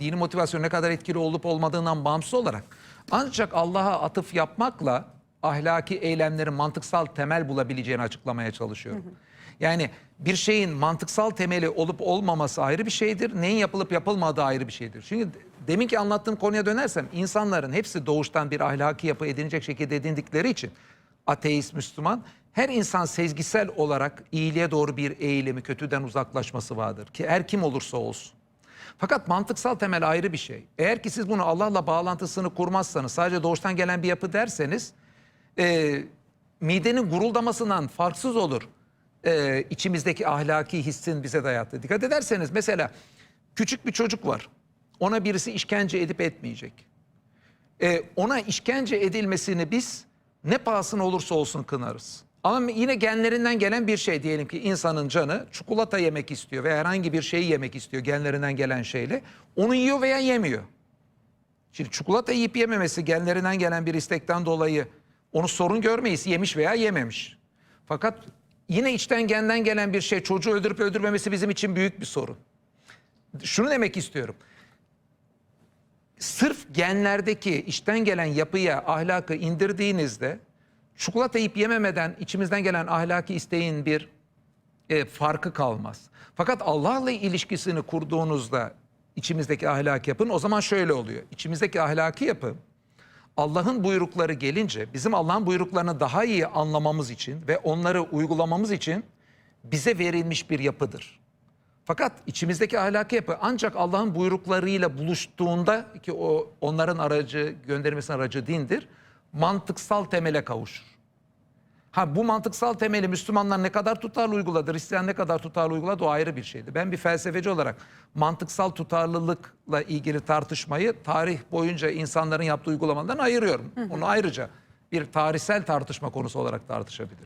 dini motivasyon ne kadar etkili olup olmadığından bağımsız olarak ancak Allah'a atıf yapmakla ahlaki eylemlerin mantıksal temel bulabileceğini açıklamaya çalışıyorum. Yani bir şeyin mantıksal temeli olup olmaması ayrı bir şeydir. Neyin yapılıp yapılmadığı ayrı bir şeydir. Çünkü deminki anlattığım konuya dönersem insanların hepsi doğuştan bir ahlaki yapı edinecek şekilde edindikleri için ateist, Müslüman her insan sezgisel olarak iyiliğe doğru bir eğilimi, kötüden uzaklaşması vardır ki her kim olursa olsun. Fakat mantıksal temel ayrı bir şey. Eğer ki siz bunu Allah'la bağlantısını kurmazsanız, sadece doğuştan gelen bir yapı derseniz, e, midenin guruldamasından farksız olur e, içimizdeki ahlaki hissin bize dayattığı. Dikkat ederseniz mesela küçük bir çocuk var. Ona birisi işkence edip etmeyecek. E, ona işkence edilmesini biz ne pahasına olursa olsun kınarız. Ama yine genlerinden gelen bir şey diyelim ki insanın canı çikolata yemek istiyor veya herhangi bir şeyi yemek istiyor genlerinden gelen şeyle. Onu yiyor veya yemiyor. Şimdi çikolata yiyip yememesi genlerinden gelen bir istekten dolayı onu sorun görmeyiz yemiş veya yememiş. Fakat yine içten genden gelen bir şey çocuğu öldürüp öldürmemesi bizim için büyük bir sorun. Şunu demek istiyorum sırf genlerdeki içten gelen yapıya ahlakı indirdiğinizde çikolata yiyip yememeden içimizden gelen ahlaki isteğin bir e, farkı kalmaz. Fakat Allah'la ilişkisini kurduğunuzda içimizdeki ahlaki yapın o zaman şöyle oluyor. İçimizdeki ahlaki yapı Allah'ın buyrukları gelince bizim Allah'ın buyruklarını daha iyi anlamamız için ve onları uygulamamız için bize verilmiş bir yapıdır. Fakat içimizdeki ahlaki yapı ancak Allah'ın buyruklarıyla buluştuğunda ki o onların aracı, göndermesinin aracı dindir, mantıksal temele kavuşur. Ha bu mantıksal temeli Müslümanlar ne kadar tutarlı uyguladı, Hristiyan ne kadar tutarlı uyguladı o ayrı bir şeydi. Ben bir felsefeci olarak mantıksal tutarlılıkla ilgili tartışmayı tarih boyunca insanların yaptığı uygulamadan ayırıyorum. Onu ayrıca bir tarihsel tartışma konusu olarak tartışabiliriz.